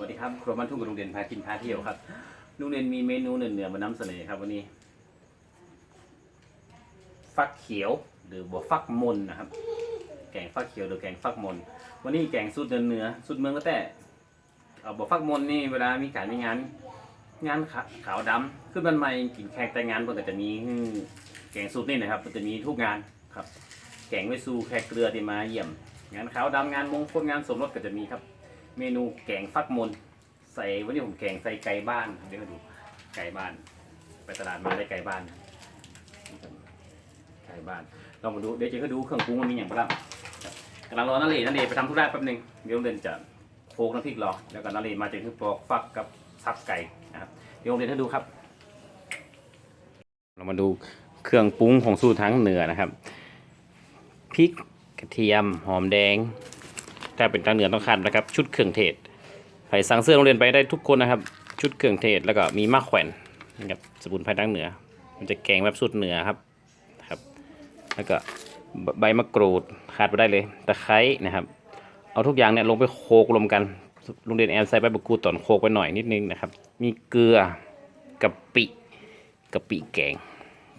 วัสดีครับครัวบ้านทุ่งกับโรงเรียนพากินพาเที่ยวครับโรงเรียนมีเมนูเหนือๆมานำเสนอครับ วันนี้ ฟักเขียวหรือบัวฟักมนนะครับ แกงฟักเขียวหรือแกงฟักมน วันนี้แกงสูตรเหนือสูตรเมืองก็แต่เอาบัวฟักมนนี่เวลามีการมีงาน งานขาวดำขึ้นบันใหม่กินแขกแต่งงานเพิ่นก็จะมีแกงสูตรนี่นะครับ มันจะมีทุกงานครับ แกงไว้สู่แขกเกลือที่มาเยี่ยม งานขาวดำงานมงคลงานสมรสก็จะมีครับ เมนูแกงฟักมน ใส่วันนี้ผมแกงใส่ไก่บ้านเดี๋ยวมาดูไก่บ้าน ไปตลาดมาได้ไก่บ้าน ไก่บ้านลองมาดูเดี๋ยวจะให้ดูเครื่องปรุงมันมีอย่างไรบ้างกำลังรอนาเลนาเลไปทำธุระแป๊บนึงเดี๋ยวเรียนจะโคกน้ำพริกรอแล้วก็นาเลมาจากที่ปอกฟักกับซับไก่นะครับเดี๋ยวเรียนให้ดูครับ เรามาดูเครื่องปรุงของสูตรทางเหนือนะครับพริกกระเทียมหอมแดง ถ้าเป็นทางเหนือต้องคันนะครับ ชุดเครื่องเทศใครสั่งเสื้อโรงเรียนไปได้ทุกคนนะครับ ชุดเครื่องเทศแล้วก็มีมะแขวนนะครับสมุนไพรทางเหนือ มันจะแกงแบบสูตรเหนือครับครับ แล้วก็ใบมะกรูดขาดไปได้เลยตะไคร้นะครับ เอาทุกอย่างเนี่ยลงไปโขลกรวมกันโรงเรียนแอนใส่ใบมะกรูดตอนโขลกไปหน่อยนิดนึงนะครับ มีเกลือกะปิกะปิแกง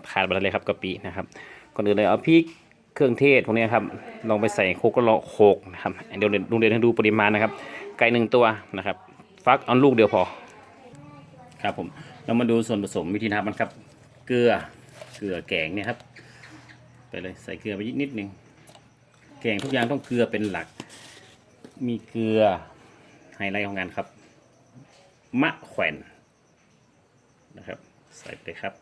ขาดไปได้เลยครับกะปินะครับก่อนอื่นเลยเอาพริก เครื่องเทศพวกนี้ครับลองไปใส่โคกก็ลองโขกนะครับเดี๋ยวลุงเรียนให้ดูปริมาณนะครับ ไก่หนึ่งตัวนะครับ ฟักเอาลูกเดียวพอ ครับผมเรามาดูส่วนผสมวิธีทำมันครับ เกลือเกลือแกงเนี่ยครับ ไปเลยใส่เกลือไปนิดนึงแกงทุกอย่างต้องเกลือเป็นหลัก มีเกลือไฮไลท์ของงานครับ มะแขวนนะครับ ใส่ไปครับ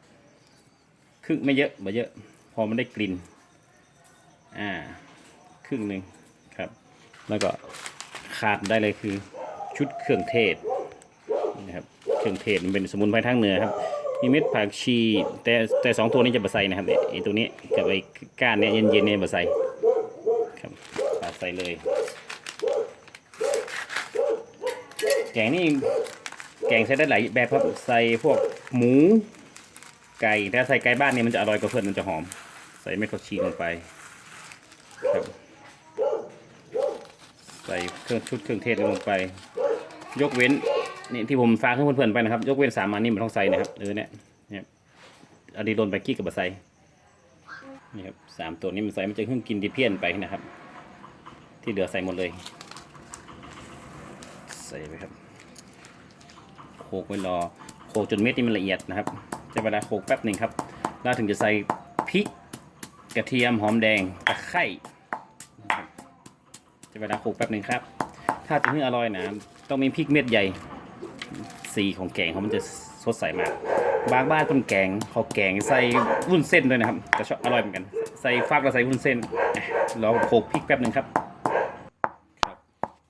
ครึ่งไม่เยอะไม่เยอะ พอมันได้กลิ่น อ่าครึ่งหนึ่งครับ แล้วก็ขาดได้เลยคือชุดเครื่องเทศนะครับเครื่องเทศมันเป็นสมุนไพรทางเหนือครับมีเม็ดผักชีแต่แต่สองตัวนี้จะบะใส่นะครับไอ้ตัวนี้กับไอ้ก้านเนี่ยเย็นๆเนี่ยบะใส่ครับปาดใส่เลยแกงนี่แกงใช้ได้หลายแบบครับใส่พวกหมูไก่ถ้าใส่ไก่บ้านเนี่ยมันจะอร่อยกว่าเพื่อนมันจะหอม ใส่เม็ดผักชีลงไป ครับใส่เครื่องชุดเครื่องเทศลงไป ยกเว้นนี่ที่ผมฝากให้เพื่อนๆไปนะครับ ยกเว้นสามอันนี้มันต้องใส่นะครับเออเนี่ยเนี่ยอดีโดนไปกี้กับบะไซนี่ครับสามตัวนี้มันใส่มันจะเครื่องกินดิเพี้ยนไปนะครับ ที่เหลือใส่หมดเลย ใส่ไปครับโขกไว้รอโขกจนเม็ดนี่มันละเอียดนะครับ จะเวลาโขกแป๊บหนึ่งครับ แล้วถึงจะใส่พริก กระเทียมหอมแดงตะไคร้นะครับจะเวลาโขลกแป๊บหนึ่งครับ ถ้าจะให้อร่อยนะต้องมีพริกเม็ดใหญ่สีของแกงเขามันจะสดใสมากบางบ้านคนแกงเขาแกงใส่วุ้นเส้นด้วยนะครับจะชอบอร่อยเหมือนกัน ใส่ฟักแล้วใส่วุ้นเส้นลองโขลกพริกแป๊บหนึ่งครับครับ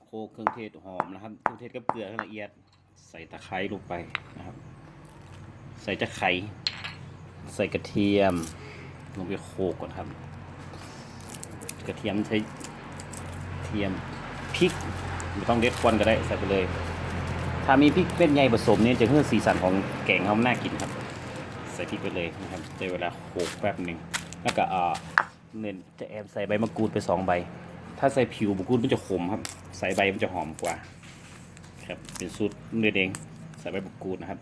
โขลกเครื่องเทศหอมนะครับเครื่องเทศกับเกลือให้ละเอียด ใส่ตะไคร้ลงไปนะครับ ใส่ตะไคร้ใส่กระเทียม ลงไปโขลกก่อนครับ กระเทียมใช้เทียมพริกไม่ต้องเด็ดควันก็ได้ใส่ไปเลย ถ้ามีพริกเป็นใหญ่ผสมเนี่ยจะเพิ่มสีสันของแกงเขาน่ากินครับ ใส่พริกไปเลยนะครับใช้เวลาโขลกแป๊บหนึ่งแล้วก็อ่าเน้นจะแอบใส่ใบมะกรูดไปสองใบ ถ้าใส่ผิวมะกรูดมันจะขมครับ ใส่ใบมันจะหอมกว่า ครับ เป็นสูตรเนื้อเองใส่ใบมะกรูดนะครับ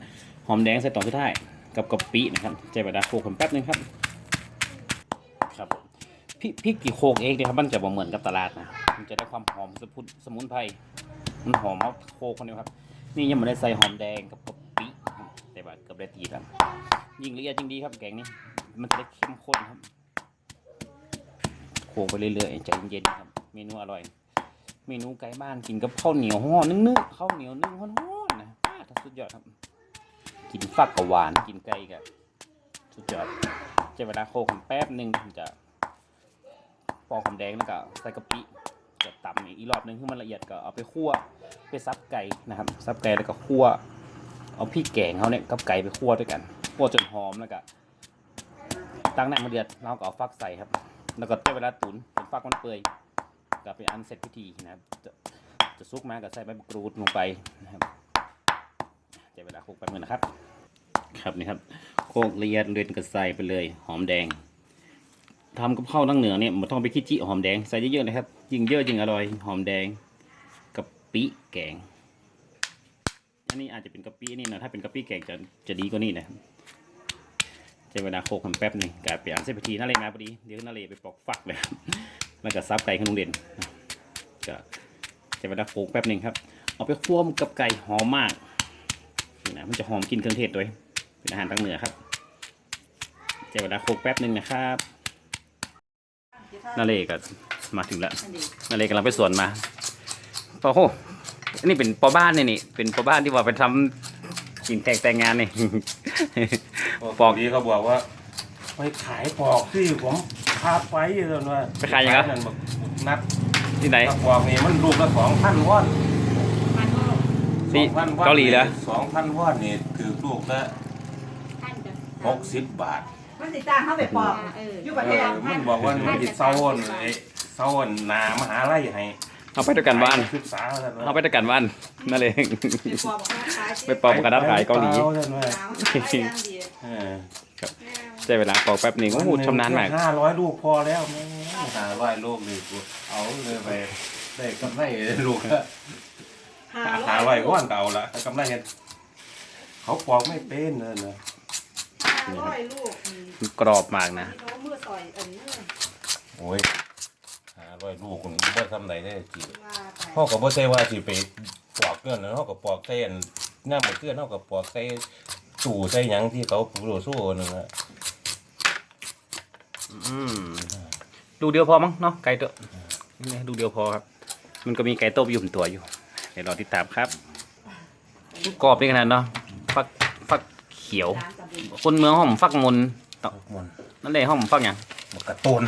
หอมแดงใส่ตอนสุดท้าย กับกะปินะครับใช้เวลาโขลกกันแป๊บหนึงครับ พริกพริกกี่โคกเองเนี่ยครับมันจะบ่เหมือนกับตลาดนะมันจะได้ความหอมสมุนสมุนไพรมันหอมเอาโคกคนเดียวครับ นี่ยังไม่ได้ใส่หอมแดงกับกะปิแต่ว่าเกือบได้ตีกันยิ่งละเอียดยิ่งดีครับแกงนี้ มันจะได้เข้มข้นครับโคกไปเรื่อยๆใจเย็นๆครับเมนูอร่อย เมนูไก่บ้านกินกับข้าวเหนียวห่อนึ่งๆข้าวเหนียวนึ่งห่อนๆนะถ้าสุดยอดครับ กินฟักกับหวานกินไก่กับสุดยอดใช้เวลาโคกแป๊บหนึ่งถึงจะ ปอกหอมแดงแล้วก็ใส่กะปิจะตำอีกรอบหนึงให้มันละเอียดก็เอาไปคั่วไปซับไก่นะครับซับไก่แล้วก็คั่ว เอาพริกแกงเขาเนี่ยกับไก่ไปคั่วด้วยกันคั่วจนหอมแล้วก็ตั้งน้ำมาเดือดเราก็เอาฟักใส่ครับ แล้วก็ใช้เวลาตุ๋นจนฟักมันเปื่อยก็เป็นอันเสร็จพิธีนะครับ จะจะซุกมาก็ใส่ใบมะกรูดลงไปนะครับใช้เวลาคลุกแป๊บนึงนนะครับ ครับนี่ครับโคกละเอียดเรียนกระใส่ไปเลย หอมแดง ทำกับข้าวทั้งเหนือเนี่ยมันต้องไปคิดจิหอมแดงใส่เยอะๆนะครับ ยิ่งเยอะยิ่งอร่อยหอมแดงกับปิแกงอันนี้อาจจะเป็นกะปินี่นะถ้าเป็นกะปิแกงจะจะดีกว่านี่นะใช้เวลาโคกทำแป๊บหนึ่งกะไปอ่านเส้นพิธีนั่นเลยมาพอดีเดี๋ยวนั่นเลยไปปอกฝักเลยครับแล้วก็ซับไก่ขนมเด่นก็ใช้เวลาโคกแป๊บหนึ่งครับ เอาไปคั่วกับไก่หอมมากนะมันจะหอมกินเครื่องเทศด้วยเป็นอาหารทางเหนือครับใช้เวลาโคกแป๊บหนึ่งนะครับ นั่นเลยก็มาถึงแล้วนาเลกำลังไปสวนมาโอ้โหอันนี้เป็นปอบ้านนี่นี่ เป็นปอบ้านที่ว่าไปทำกินแขกแต่งงานนี่ ปอกดีเขาบอกว่าไปขายปอกที่ผมพาไปเลยว่าไปขายยังไงนั่นบอกนัดที่ไหนถ้าปอกนี่มันลูกละสองพันวอนที่2,000วอนเกาหลีเหรอสองพันวอนนี่คือลูกละหกสิบบาท มันสิจ้างเขาไปปอกเอออยู่เอประเทศอมันบอกว่ามันติดเศร้าอ่อนไอ้เศร้าอ่อนหนามหาไร่ให้เอาไปด้วยกันบ้านศึกษาแล้วนะเอาไปด้วยกันบ้านนั่นเลยไปปอกมาขายสิไปปอกกระดาษขายเกาหลีไปนั่นว่าหนาวหาได้อย่างดีเออใช้เวลาปอกแป๊บหนึ่งโอ้โหชำนาญมากห้าร้อยลูกพอแล้วแม่ห้าร้อยลูกนี่กูเอาเลยไปได้กำไรลูกละหาหาร้อยก้อนเก่าละกำไรเห็นเขาปอกไม่เป็นเลยนะ ห้าร้อยลูกนี่มันกรอบมากนะเขามือซอยอันนี้โอ้ยหาร้อยลูกคุณบ่ทำไหนได้จีว่าไปพ่อก็บ่ใช่ว่าสิไปปอกเกินนะเฮาก็ปอกใส่อันน้ำมันเกลือเฮาก็ปอกใส่ตู้ใส่หยังที่เขาปลูกสู้นึงอะอืมดูเดียวพอมั้งเนาะไก่ตัวนี่ดูเดียวพอครับ มันก็มีไก่ต้มอยู่บนตัวอยู่เดี๋ยวรอติดตามครับกรอบนี่ขนาดเนาะฟักฟัก เขียว คนเมืองห้อมฟักมนมันนั่นเลยห้อมฟักอย่างบักกระตูน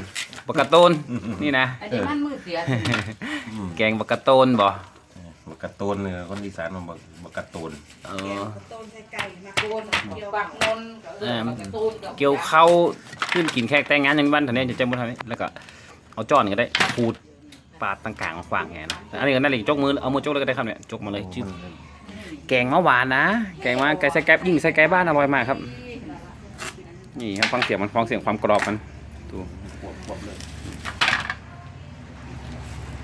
บักกะโต้นนี่นะอันนี้มันมือเสียแกงบักกะโต้นบ่บักกระตูนเนี่ยคนอีสานมันบักบักกระตูนเอแกองต้นใส่ไก่มาโกนเกี่ยวปักนนก็เออปักกระตูนกับเกี่ยวเข้าขึ้นกินแขกแต่งงานอย่างบ้านท่านนี้จะจำบ่ทันนี้แล้วก็เอาจ้อนก็ได้ขูดปาดต่างกลางขวางแงนะอันนี้ก็นั่นเลยจกมือเอามือจกเลยก็ได้ครับเนี่ยจกมาเลยจืด แกงมะหวานนะ แกงมาไก่ส่ไก่ยิ่งส่ไก่บ้านอร่อยมากครับ นี่ครับฟังเสียงมันฟังเสียงความกรอบมันดูขวบขวบเลย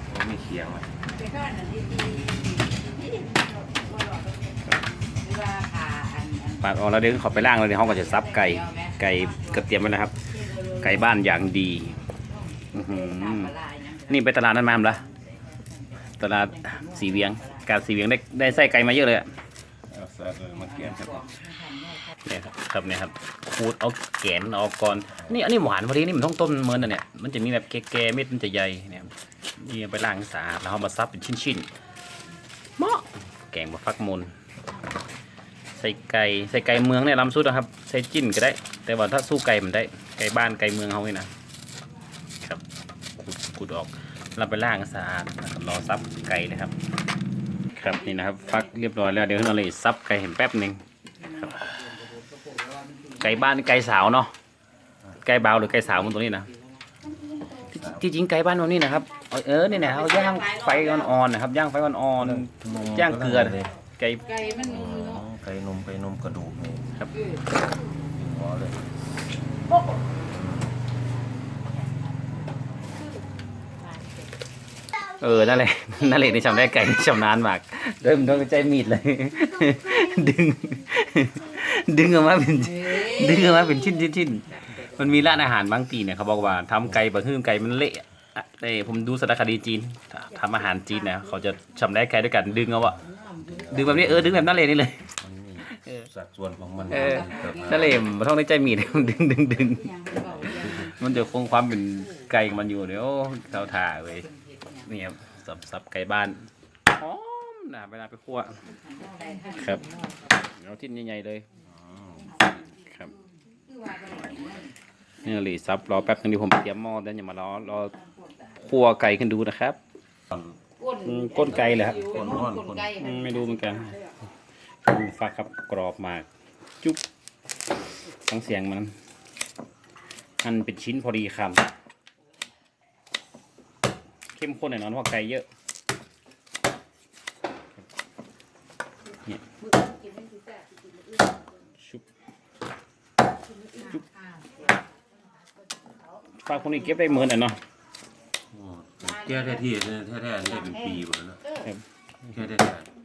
โอ้ไม่เคียงเลยปก้อนอันที่ที่ที่เวลาขาอันอันปาดออกแล้วเดี๋ยวเขาไปล่างแล้วเดี๋ยวเขาก็จะซับไก่ไก่กระเทียมไว้นะครับ ไก่บ้านอย่างดีนี่ไปตลาดนั้นมามั้ยล่ะ ตลาดสีเวียงกาดสีเวียงได้ได้ไส้ไก่มาเยอะเลยอะเอาซะเลยมาเกียงครับเนี่ยครับครับเนี่ยครับขูดเอาแกนออกก่อนนี่อันนี้หวานพอดีนี่มันต้องต้มเหมือนน่ะเนี่ยมันจะมีแบบแก่ๆเม็ดมันจะใหญ่เนี่ยนี่เอาไปล้างให้สะอาดแล้วเอามาซับเป็นชิ้นๆเหมาะแกงบะฟักมุนใส่ไก่ใส่ไก่เมืองเนี่ยลำสุดนะครับใส่จิ้นก็ได้ แต่ว่าถ้าสู้ไก่มันได้ไก่บ้านไก่เมืองเขาเนี่ยนะครับขูดขูดออก เราไปล้างให้สะอาดแล้วก็รอซับไก่นะครับ ครับนี่นะครับ ฟักเรียบร้อยแล้วเดี๋ยวเราเลยซับไก่เห็นแป๊บหนึ่งครับไก่บ้านไก่สาวเนาะไก่บาวหรือไก่สาวมันตัวนี้นะที่ที่จริงไก่บ้านตัวนี้นะครับเอาเออนี่นะเอาย่างไฟอ่อนๆนะครับย่างไฟอ่อนๆย่างเกลือไก่ไก่มันนุ่มอ๋อเนาะไก่นมไก่นมกระดูกนี่ครับเออหัวเลย เออ นั่นแหละ นั่นแหละในชำได้ไก่ในชำนานมากเริ่มต้องใจมีดเลย ดึง ดึงออกมาเป็น ดึงออกมาเป็นชิ้นชิ้นชิ้นมันมีร้านอาหารบางทีเนี่ยเขาบอกว่าทำไก่บะฮึ่มไก่มันเละอะเอ้ยผมดูสารคดีจีนทำอาหารจีนนะเขาจะชำได้ไก่ด้วยกัน ดึงเอาอะดึงแบบนี้เออ ดึงแบบนั่นเลยนี่เลยมันมีสัดส่วนของมันเออครับนั่นเลยมันต้องได้ใจมีดดึงดึงดึงยังไม่เบายังมันจะคงความเป็นไก่ของมันอยู่เดี๋ยวเขาถ่าเว้ย นี่ครับสับสับไก่บ้านหอมนะเวลาไปคั่วครับเอาทิ้นใหญ่ๆเลยครับนี่หลีซับรอแป๊บนึงดีผมเตรียมหม้อแล้วอย่ามารอรอคั่วไก่ขึ้นดูนะครับก้นไก่เหรอครับก้นก้นไก่อืมไม่รู้เหมือนกันดูฟักครับกรอบมาก จุ๊บฟังเสียงมันมันเป็นชิ้นพอดีคำ เข้มข้นแน่นอนเพราะไก่เยอะเนี่ยชุบจุ๊บฟักพวกนี้เก็บได้เหมือนอะเนาะแก้ได้ที่แท้ๆนี่ได้เป็นปีหมดแล้วเนอะครับแก้ได้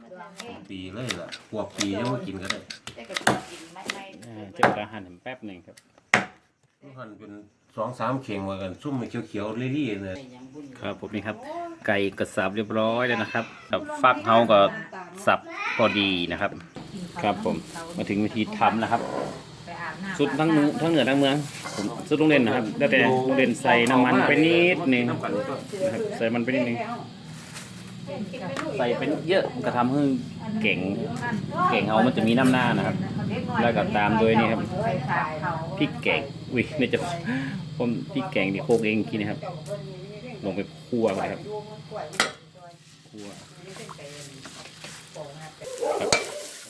ๆปีเลยล่ะพวกปียังมากินก็ได้แต่ก็กินไม่ไม่อ่าเจ้าละหั่นแป๊บหนึ่งครับมันเป็น สองสามเข่งมากันซุ่มเขียวๆเรี่ๆเลยยังบุญครับผมนี่ครับ ไก่กระสับเรียบร้อยแล้วนะครับกับฟักเฮาก็สับพอดีนะครับ ครับผมมาถึงวิธีทำนะครับไปอาบน้ำสุดทั้งเมืองทั้งเหนือทั้งเมืองผมสุดโรงเรียนนะครับแล้วแต่โรงเรียนใส่น้ำมันไปนิดนึงน้ำกันก็นะครับใส่มันไปนิดนึงใส่เป็นเยอะมันก็ทำให้เก่งเก่งเฮามันจะมีน้ำหน้านะครับ แล้วก็ตามด้วยนี่ครับพริกแกง อุ้ยนี่จะผมพริกแกงนี่โคกเองกินนะครับ ลงไปคั่วไปครับคั่วครับ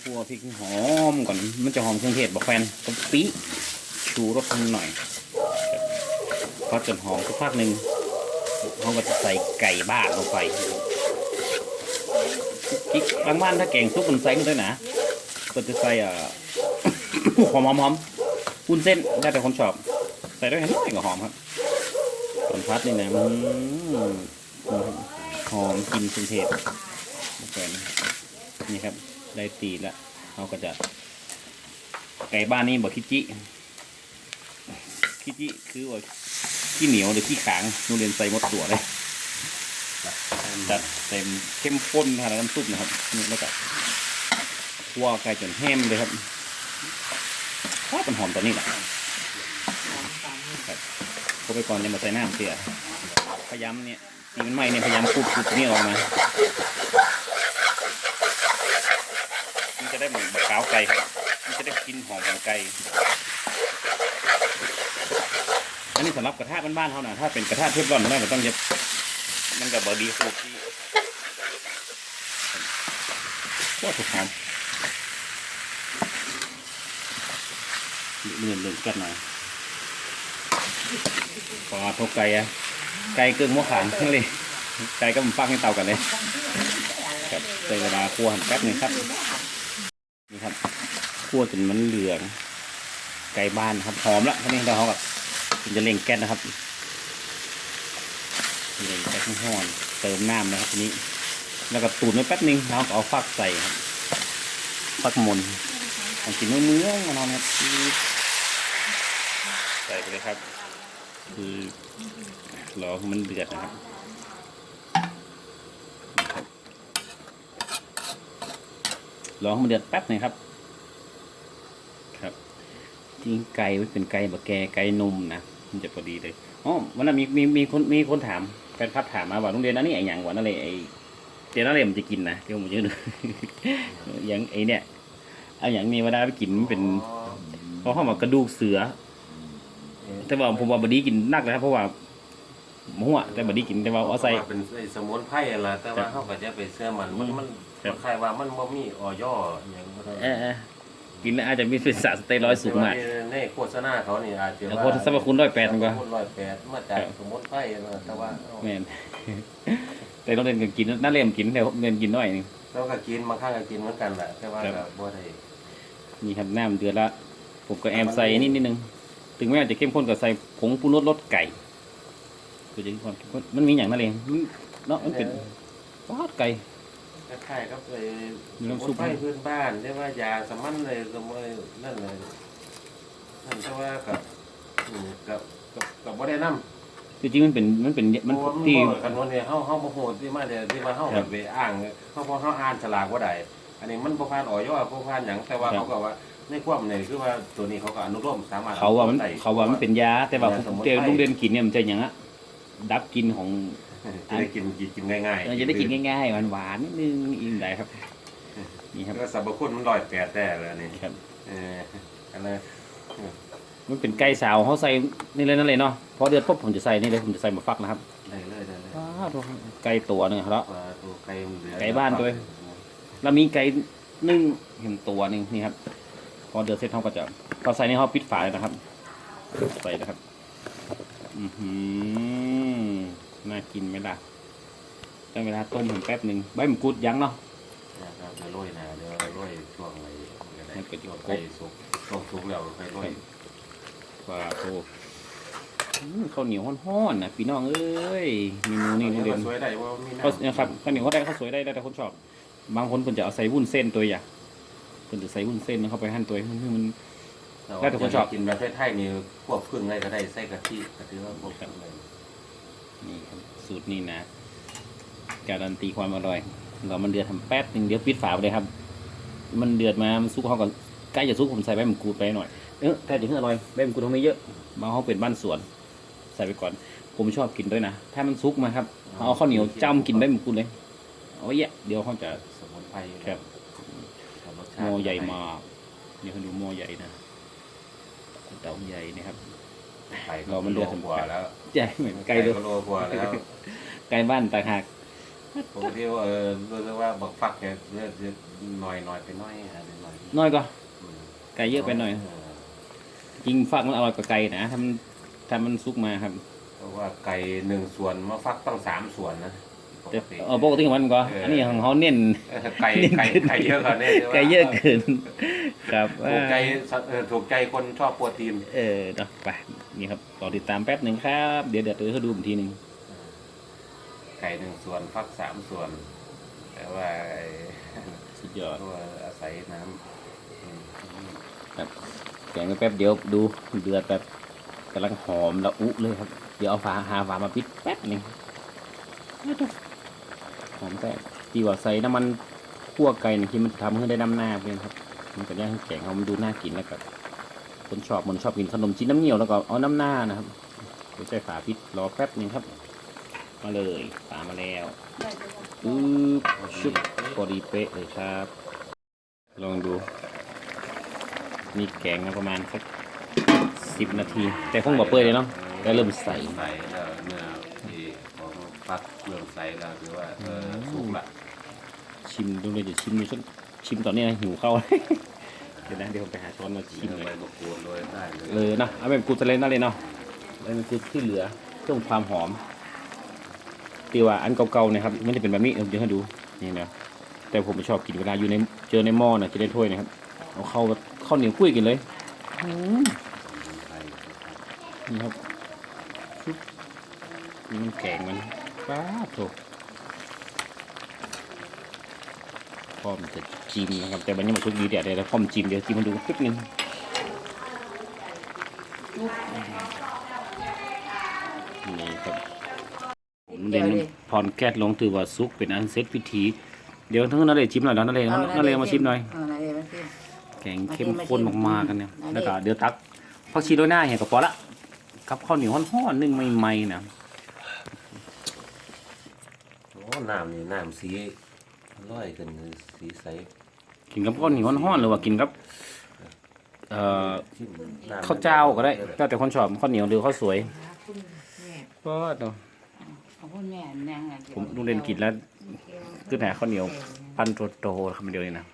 คั่วพริกหอมก่อนมันจะหอมเครื่องเทศบอกแฟนกะปิชูรสหน่อยพอจนหอมสักพักหนึ่งเขาก็จะใส่ไก่บ้านลงไปพริกบางบ้านถ้าแกงซุปมันใส่กันด้วยนะก็จะใส่อ่าหอมหอมหอม วุ้นเส้นได้แต่คนชอบ ใส่ด้วยน้อยก็หอมครับส่วนพัดนี่นะมหอมกลินเครื่อเทศนนี่ครับ ได้ตีแล้วเราก็จะไก่บ้านนี่บอกคิจิคิจิคือว่าขี้เหนียวหรือขี้ขางนูเรียนใส่หมดตัวเลยจัดเต็มเข้มข้นขนาดน้ำซุปนะครับนี่แล้วก็คั่วไก่จนแห้มเลยครับ ว้าเป็นหอมตอนนี้แหละครับไปก่อนจะมาใส่น้ำเสียพยายามเนี่ยตีมันไหมเนี่ยพยายามคูดคูดนี่ออกมามันจะได้เหมือนบะขาวไก่ครับมันจะได้กินหอมของไก่อันนี้สำหรับกระทะบ้านๆเขานะถ้าเป็นกระทะเทฟลอนไม่ก็ต้องจะมันกับบอดีคูดที่ว่าถูกหอม เลื่อนเลื่อนกันหน่อยปลาทกไก่อะไก่เกินหัวขางเลยไก่ก็มันฟักให้เตากันเลยครับใช้เวลาคั่วหั่นแป๊บนึงครับนี่ครับคั่วจนมันเหลือง ไก่บ้านครับหอมละทีนี้เราเขากับจะเล่งแก๊สนะครับเล่งแก๊สห้ห้อนเติมน้ำนะครับทีนี้ แล้วก็ตูดไว้แป๊บนึงแล้วก็เอาฟักใส่ครับฟักมนของกินเมื่อๆมานอนครับ ส่ไปเลยครับ คือรอให้มันเดือดนะครับนี่ครับรอให้มันเดือดแป๊บหนึงครับ ครับจริงไก่ไว้เป็นไก่บะแกไก่นุ่มนะมันจะพอดีเลยอ๋อวันนั้นมีมีมีคนมีคนถามแฟนพับถามมาว่าโรงเรียนนั้นนี่ไอ้หยังวะนั่นเลยไอ้เจนั่นเลยมันจะกินนะเดี๋ยวผมจะดูอย่างไอ้เนี่ยเอาอย่างนี้เวลาไปกินมันเป็นเขาเข้ามากระดูกเสือ แต่ว่าผมว่าบดีกินนักเลยครับเพราะว่าหมัวแต่บดีกินแต่ว่าเอาใส่ว่าเป็นไอ้สมุนไพรอะไรแต่ว่าเขาก็จะไปเสื้อมันมันมันครับ คล้ายว่ามันบ่มีออยออย่างบ่ได้เออเออกินแล้วอาจจะมีเป็นสารสเตียรอยด์สูงมาก ในโฆษณาเขานี่อาจจะแล้วโฆษณาสรรพคุณร้อยแปดกว่า ร้อยแปดมาจากสมุนไพรนะแต่ว่าแม่น แต่ต้องเรียนกันกินน่าเรียนกินแต่เรียนกินน้อยหนึง เราก็กินบางครั้งก็กินเหมือนกันแหละแต่ว่าครัก็บบ่ได้นี่ครับน้ำเดือดละผมก็แอมใส่นิดนิดนึง ถึงแม้จะเข้มข้นก็ใส่ผงปรุงรสรสไก่คือจะมีความเข้มข้นมันมีอย่างนั่นเองมันเนาะมันเป็นทอดไก่คล้ายๆกับไอ้มีสน้ำซุมุปนไพรพื้นบ้านเรียกว่ายาสมันเลยสมุนนั่นเลยนั่นแต่ว่ากับอืมกับกับกับบ่ได้นำจริงๆมันเป็นมันเป็นมันเพราะว่าที่บ่กันวันนี้เฮาเฮาบ่ฮู้ที่มาเดี๋ยวที่ว่าเฮาครับไปอ้างเฮาบ่เฮาอ่านฉลากบ่ได้อันนี้มันบ่ผ่านออยบ่ผ่านหยังแต่ว่าครับเขาก็ว่า ในความนี่คือว่าตัวนี้เขาก็อนุโลมสามารถเขาว่ามันได้เขาว่ามันเป็นยา แต่ว่ายาสมุนไพรเตียวลุงเรียนกินเนี่ยมันจะอย่างอะดับกลินของจะได้กินกินกินง่ายเออจะได้กินง่ายๆหวานๆนิดนึงอีกได้ครับนี่ครับก็สรรพคุณมันร้อยแปดแต่แล้วนี่ครับเอออันนั้นมันเป็นไก่สาวเขาใส่นี่เลยนั่นเลยเนาะพอเดือดปุ๊บผมจะใส่นี่เลยผมจะใส่หมาฟักนะครับได้เลยได้เลยว้าวดูไก่ตัวหนึงครับปลาตัวไก่มันเหลือไก่บ้านด้วยแล้วมีไก่นึ่งเห็นตัวหนึ่งนี่ครับ พอเดือดเสร็จเขาก็จะพอใส่ในเขาปิดฝาเลยนะครับใส่นะครับ อือหือน่ากินไหมล่ะได้เวลาต้มถึงแป๊บหนึ่งใบมะกรูดยั้งเนาะนะครับจะโรยนะเดี๋ยวโรยช่วงไหนให้เป็นช่วงไก่สุกช่วงสุกแล้วค่อยโรยว่าโตอืมข้าวเหนียวห้อนๆนะพี่น้องเอ้ยเมนูนี่โรงเรียนสวยได้ว่ามีเขาน้ำนะครับข้าวเหนียวเขาได้ข้าวสวยได้ได้แต่คนชอบบางคนเพิ่นจะเอาใส่วุ้นเส้นตัวอย่าง เพิ่นจะใส่วุ้นเส้นเข้าไปหั่นตัวให้มันให้มันแล้วแต่คนชอบ กินแบบไทยๆนี่พวกพึ่งอะไรก็ได้ใส่กะทิก็ถือว่าพวกพึ่งเลยนี่ครับสูตรนี้นะ การันตีความอร่อย เรามันเดือดทำแป๊บหนึ่งเดี๋ยวปิดฝาไปเลยครับ มันเดือดมามันซุกเขาก่อนใกล้จะซุกผมใส่ใบมะกรูดไปหน่อยเออแต่จะขึ้นอร่อยใบมะกรูดเขาไม่เยอะบางเขาเป็นบ้านสวน ใส่ไปก่อน ผมชอบกินด้วยนะถ้ามันซุกมาครับเอาข้าวเหนียวจ้ำกินใบมะกรูดเลยเอาไว้เยอะเดี๋ยวเขาจะสมุนไพรครับกับรสหชาติ ม้อใหญ่มากเดี๋ยวให้ดูหม้อใหญ่นะเตาใหญ่นะครับไก่เรามันเดือดโลกว่าแล้วใหญ่เหมือนไก่เลยโลกว่าแล้วไก่บ้านต่างหากผมที่ว่าเออรู้สึกว่าบักฟักแกเลือดหน่อยหน่อยไปหน่อยอะไรหน่อยน้อยก็อืมไก่เยอะไปหน่อยจริงฟักมันอร่อยกว่าไก่นะถ้ามันถ้ามันซุกมาครับเพราะว่าไก่หนึ่งส่วนมาฟักต้องสามส่วนนะ ปแต่กติ เออปกติของมันก็เอออั อันนี้ของเขาเน้นเออไก่ไก่ไก่เยอะกว่านี้ไก่เยอะเกินครับถูกใจเออถูกใจคนชอบโปรตีน เออเนาะไปนี่ครับรอติดตามแป๊บหนึ่งครับ เดี๋ยวเดี๋ยวเดี๋ยวเขาดูอีกทีหนึ่งไก่หนึ่งส่วนฟักสามส่วน แต่ว่าไอ้สุดยอดตัวอาศัยน้ำอืมครับแกงไปแป๊บเดียวดูเดือดแบบกำลังหอมละอุเลยครับ เดี๋ยวเอาฝาหาฝามาปิดแป๊บหนึ่ง หอมแต่ที่ว่าใส่น้ำมันคั่วไก่นี่ที่มันทำให้ได้น้ำหน้าเพื่อนครับ มันก็ย่างให้แกงเขามันดูน่ากินแล้วก็คนชอบมันชอบกินขนมจีนน้ำเงี้ยวแล้วก็เอาน้ำหน้านะครับเดี๋ยวใส่ฝาปิดรอแป๊บหนึงครับ มาเลยฝามาแล้วปึ๊บชุบพอดีเป๊ะเลยครับ ลองดูนี่แกงประมาณสักสิบนาที แต่คงบอกเปื่อยเลยเนาะได้เริ่มใสใส่เนื้อ ฟักเริ่มใส่แล้วคือว่าเออสุกละชิมดูเลยเดี๋ยวชิมดูสักชิมตอนนี้นะหิวข้าวเดี๋ยวนะเดี๋ยวผมไปหาช้อนมาชิมเนื้อเลใบยมะกรูดโรยได้เลยเลยนะเอาแบบกูจะเล่นนั่นเลยเนาะใบมะกรูดที่เหลือเพิ่มความหอมตีว่าอันเก่าๆนะครับไม่ได้เป็นแบบนี้เดี๋ยวให้ดูนี่นะแต่ผมชอบกินเวลาอยู่ในเจอในหม้อนะจะได้ถ้วยนะครับเอาเข้าแบบข้าวเหนียวกุ้ยกินเลยอืมใส่นี่ครับชุบนี่มันแกงมัน ป้าบโถพร้อมจะจิ้มนะครับ แต่วันนี้มันชุกดีเดี๋ยวเดี๋ยวพร้อมจิ้มเดี๋ยวจิ้มมาดูปึ๊บนึงนี่ครับผมเล่นพรแก๊สลงถือว่าซุกเป็นอันเซตพิธี เดี๋ยวทั้งนั้นเลยชิมหน่อยแล้วนั่นเลยนั่นเลยมาชิมหน่อยเออนั่นเลยมาชิมแกงเข้มข้นมากๆกันเนี่ยแล้วก็เดี๋ยวตักผักชีโรยหน้าเห็นกับพอละกับข้าวเหนียวห่อนๆนึ่งใหม่ๆนะ โอ้ น้ำนี่น้ำสีร้อยขึ้นสีใสกินกับข้าวเหนียวห่อนๆหรือว่ากินกับ เอ่อชิมน้ำข้าวเจ้าก็ได้แล้วแต่คนชอบข้าวเหนียวหรือข้าวสวยคุณแม่ก็เนาะของคุณแม่นางอะผมลุงเรียนกินแล้วคือหาข้าวเหนียวพันโตๆคำเดียวเลยนะ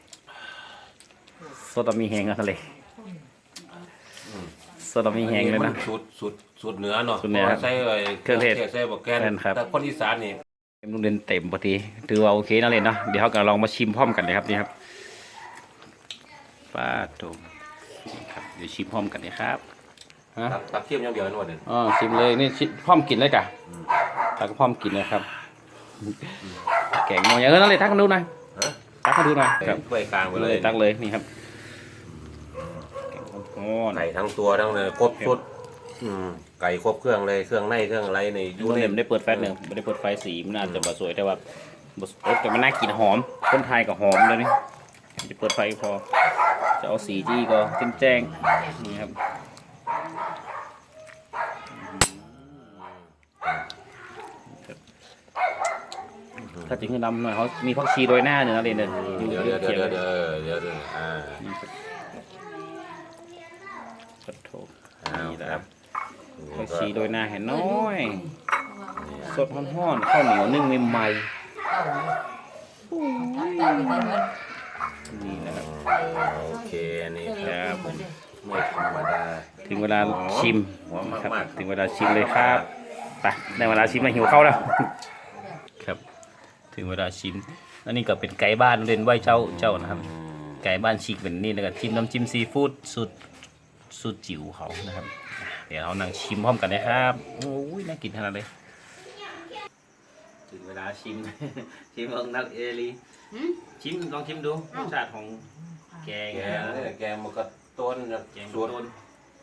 โซดามีแหงอะทะเลโซดามีแหงเลยนะสุดสุดสุดเหนือเนาะสุดเหนือครับใส่ไอ้เครื่องเทศใส่บักแกนแม่นครับ แต่คนอีสานนี่ ลุงเรียนเต็มพอดีถือว่าโอเคนะเลยเนาะเดี๋ยวเขาก็ลองมาชิมพร้อมกันเลยครับนี่ครับป้าโถนี่ครับเดี๋ยวชิมพร้อมกันเลยครับฮะตักตักเทียมอย่างเดียวนั่นวะเด่นอ๋อชิมเลยนี่ชิพร้อมกินเลยกะตักพร้อมกินเลยครับ แกงหมออย่างนั้นเลยตักมาดูหน่อยฮะตักมาดูหน่อยครับถ้วยกลางไปเลเลยยตักเลยนี่ครับแกงอ่อนไก่ทั้งตัวทั้งเนื้อครบชุดอืม ไก่ครบเครื่องเลยเครื่องในเครื่องอะไรในดูเนี่ยไม่ได้เปิดไฟหนึ่งไม่ได้เปิดไฟสีมันอาจจะบ่สวยแต่ว่าบ่สวยแต่มันน่ากินหอมคนไทยก็หอมแล้วนี่จะเปิดไฟพอ จะเอาสีจี้ก็แจ้งๆนี่ครับถ้าจะขึ้นดำหน่อยเขามีผักชีโรยหน้าเนื้อเลยเนี่ยเดี๋ยวเดี๋ยวเดี๋ยวเดี๋ยวเดี๋ยวเดี๋ยวอ่าขอโทษ เอานี่นะคครัรับบผัก ชีโรยหน้าเห็นน้อย สดห้อนๆข้าวเหนียวนึ่งใหม่ๆนี่นะครับโอเคอันนี้ครับผมไม่ธรรมดาถึงเวลาชิมหอมครับ มากถึงเวลาชิมเลยครับไปได้เวลาชิมมาหิวข้าวแล้ว ครับ ถึงเวลาชิมอันนี้ก็เป็นไก่บ้านเล่นไหวเจ้าเจ้านะครับ ไก่บ้านฉีกเป็นนี่แล้วก็จิ้มน้ำจิ้มซีฟู้ดสูตร สูตรจิ๋วเขานะครับ เดี๋ยวเรานั่งชิมพร้อมกันนะครับโอ้ยน่ากินขนาดเลยถึงเวลาชิม ชิมของนักเอลีหืมชิมลองชิมดูรสชาติของแกงแกงเนี่ยแกงมันก็ต้นแกงสูตรต้น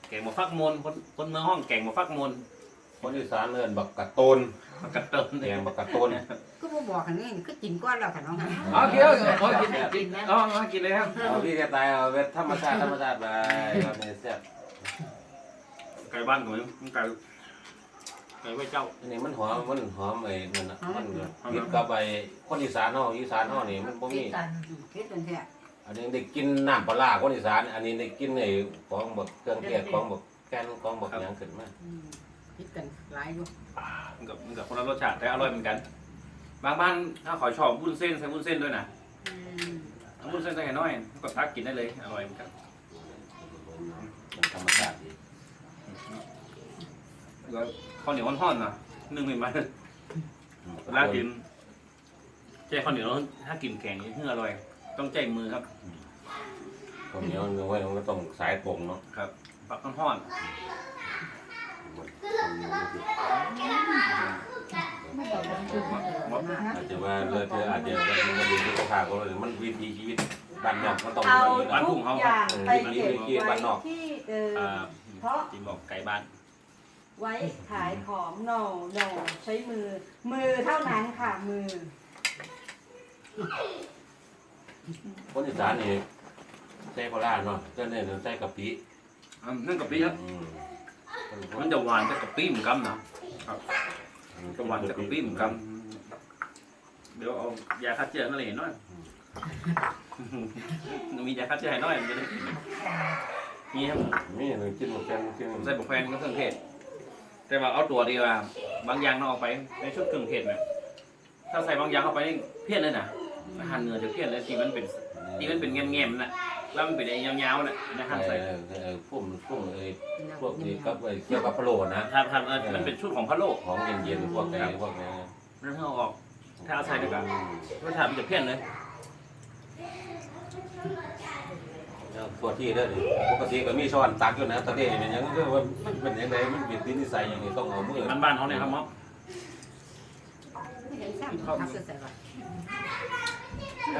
แกงหมะฟักมนคนคนเมืองห้องแกงหมะฟักมนคนอีสานเอิ้นบักกะต้นมันกระต้นแกงบักกะต้นก็ บ่บอกกันนี่ก็กินก้อนแล้วกันน้องฮะอ๋อเกี่ยวอ๋อกินกินอ๋อมากินเลยครับเอาพี่แกตายเอาเวทธรรมชาติธรรมชาติไปครับนี่แซ่บไก่บ้านของมันไก่ไก่ไว้เจ้าอันนี้มันหอมมันหอมไอ้นั่นน่ะมันกินกับไอ้คนอีสานเฮาอีสานเฮานี่มันบ่มีคิดเป็นแท้อันนี้ได้กินน้ำปลาร้าคนอีสาน อันนี้ได้กินไอ้ของบักเครื่องเทศของบักแกนของบักหยังขึ้นมาคิดกันหลายอยู่มันกับมันกับคนละรสชาติแต่อร่อยเหมือนกัน บางบ้านถ้าขอชอบวุ้นเส้นใส่วุ้นเส้นด้วยนะเอาวุ้นเส้นใส่น้อยก็ทักกินได้เลยอร่อยเหมือนกันมันธรรมชาติดีแล้วข้าวเหนียวห่อนๆนะนึ่งใหม่ๆเวลากินใช้ข้าวเหนียวถ้ากินแข็งนี่เพื่ออร่อย ต้องใจมือครับคนเหนียวเนื้อไว้มันก็ต้องสายตรงเนาะครับปักห่อนไม่บอกกันคื อว่าอาจจะว่าเลือดเธออาจจะว่ามันก็ดีที่เขาพาเขาเลยมันวิถีชีวิตบ้านนอกมันต้องเอาแบบนี้ทุกอย่างไปเก็บไว้ที่เดิๆอ่ามเพราะ จิมบอกไก่บ้านไว้ขายของโนโนใช้มือ มือเท่านั้นค่ะมือ คนอีสานนี่ใส่ปลาร้าเนาะเจ้าเนี่ยใส่กะปิอ่านึ่งกะปิครับ อืมมันจะหวานจากกะปิเหมือนกันนะ จะหวานจากกะปิเหมือนกัน เดี๋ยวเอายาฆ่าเชื้อนั่นเลยหน่อยมียาฆ่าเชื้อให้หน่อยมันจะได้กินนี่ครับมีหนึ่งกินหมดแค่กินผมใส่บุกแฟนก็เครื่องเทศแต่ว่าเอาตัวดีกว่า บางอย่างต้องเอาไปในชุดเครื่องเทศเนี่ยถ้าใส่บางอย่างเข้าไปนี่เพี้ยนเลยนะอาหารเหนือจะเพี้ยนเลยที่มันเป็นที่มันเป็นแง่มๆน่ะ แล้วมันเป็นไอ้ยาวๆน่ะนะคเอรับใส่อเออพุ่มพุ่มเอ้พวกนี้กับไอ้เกี่ยวกับพะโล้นะ ครับครับเออมันเป็นชุดของพะโล้ของเย็นๆพวกไอ้พวกนี้นั่นเอาออกถ้าเอาใส่ดีกว่ารสชาติมันจะเพี้ยนเลยตัวที่เด้อดิปกติก็มีช้อนตักอยู่นะตอนนี้เป็นหยังก็ว่ามันเป็นยังไงมันเป็นที่นิสัยอย่างนี้ต้องเอามือบ้านๆเขาเนี่ยครับม็อบไม่เห็นซ้ำทักใส่ว่า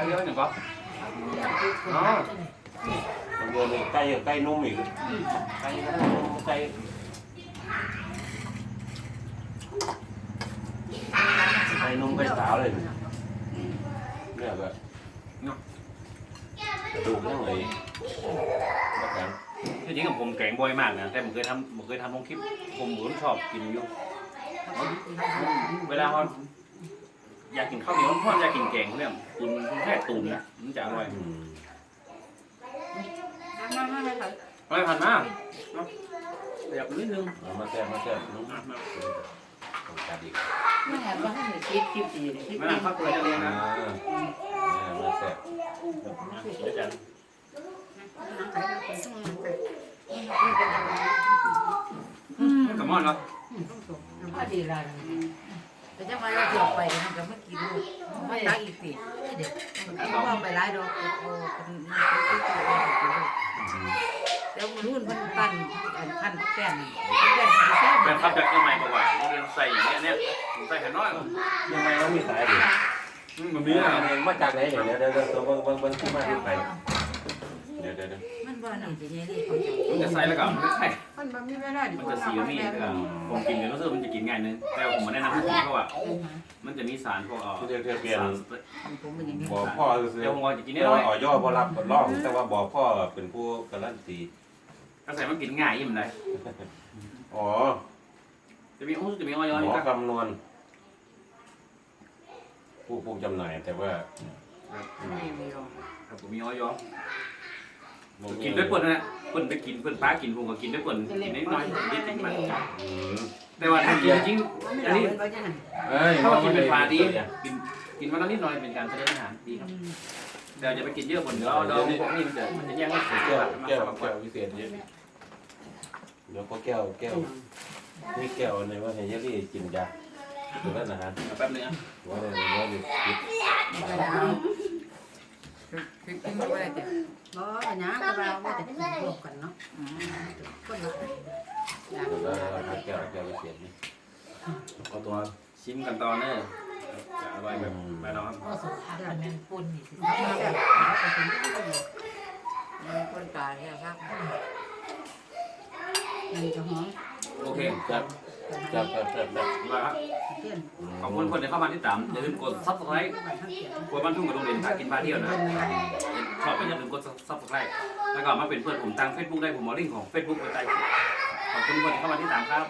เยอะๆหนึ่งก็อ๋อ มันโยนไก่ไก่นุ่มอีกไก่นุ่มไก่ไก่นุ่มไก่สาวเลยเนี่ยแบบกระดูกยังไงมากันที่จริงกับผมแกงบ่อยมากนะแต่ผมเคยทำผมเคยทำลงคลิปผมผมชอบกินอยู่เวลาเขาอยากกินข้าวเหนียวทอดอยากกินแกงเขาเนี่ยตุนแค่ตุนนะมันจะอร่อย อืม มามาเลยค่ะ อร่อยผ่านมากเนาะอยากนิดนึงเอามาแซ่บมาแซ่บนุ่มอะมาต้องการอีกไม่เห็นว่าให้คิดคิดดีคิดไม่ดีน่าพักเลยจะเรียนอ่านะมาแซ่บเดี๋ยวจะกระมอนเหรอพอดีละแต่จะมาเราเที่ยวไปมันก็ไม่กี่ลูกไม่ตักอีกสิเด็กมันก็ว่าไปหลายดอกโอ้เป็นเดี๋ยว มันรุ่นมันปั้นพันแป้งแป้งแซ่บเป็นครับจากเชียงใหม่บอกว่าโรงเรียนใส่อย่างเงี้ยเนี่ยใส่แค่น้อยยังไงเรามีสายดิอืมแบบมีอะอะไรมาจากไหนเดี๋ยเดี๋ยวเดี๋ยวเดี๋ยวเบิ่งเบิ่งเบิ่งที่มาที่ไปเดี๋ยวเดี๋ยวเดี๋ยวมันบ่นี่จะเนี่ยของมันจะใส่แล้วก็มันจะใส่มันบ่มีเวลาดิมันจะสีแบบนี้แล้วก็ผมกินเนี่ยรู้สึกมันจะกินง่ายนึงแต่ผมมาแนะนำให้คุณเพราะว่ามันจะมีสารพวกเอ่อเดี๋ยวเดี๋ยวเปลี่ยนบ่อพ่อคือเดี๋ยวผมจะกินเนิยดวหน่อยอ่อย่อบ่รับบ่องแต่ว่าบ่อพ่อเป็นผู้การันตี ก็ใส่มันกินง่ายยิ่งเลยอ๋อจะมีอู้จะมีออยอหนี่มอก็คำนวณผู้ผู้จำหน่ายแต่ว่าไม่มีหรอกครับผมมีออยอบ่กินด้วยเปิ่นนะเปิ่นไปกินเปิ่นป้ากินผมก็กินด้วยเปิ่นกินนิดหน่อยนิดนิดมันอืมแต่ว่าถ้ากินจริงไม่อันได้นี้ก็จะนั่นเอ้ยถ้าว่ากินเป็นปลาดีกินกินวันละนิดหน่อยเป็นการแสดงอาหารดีครับแต่อย่าไปกินเยอะบนเดี๋ยวเอาเราพวกนี้มันจะมันจะแย่งกันเสียแก้วมาแก้วสมัครแก้ววิเศษเยอะ เดี๋ยวก็แก้วแก้วนี่แก้วในว่าเฮยรี่กินยาตัวนั้นนะฮะแป๊บนึงนะว่าในว่าอยู่คิดไม่ได้เอาคือกินไม่ได้แต่บ่นะก็เราว่าจะรวมกันเนาะคนละแล้วก็แก้วแก้ววิเศษนี่เอาตัวชิมกันต่อเนอะจะอร่อยแบบบ้านเราครับก็สุขภาพมันเป็นปุ่นนี่สิคนตายเนี่ยครับ มันจะหอมโอเคครับครับครับครับครับมาครับเพื่อนขอบคุณคนที่เข้ามาที่ตามอย่าลืมกด subscribe กดบ้านทุ่งกับโรงเรียนพากินพาเที่ยวนะครับชอบก็อย่าลืมกด subscribe แล้วก็มาเป็นเพื่อนผมทาง Facebook ได้ผมเอาลิงก์ของ Facebook ไว้ใต้คลิปขอบคุณคนที่เข้ามาที่ตามครับ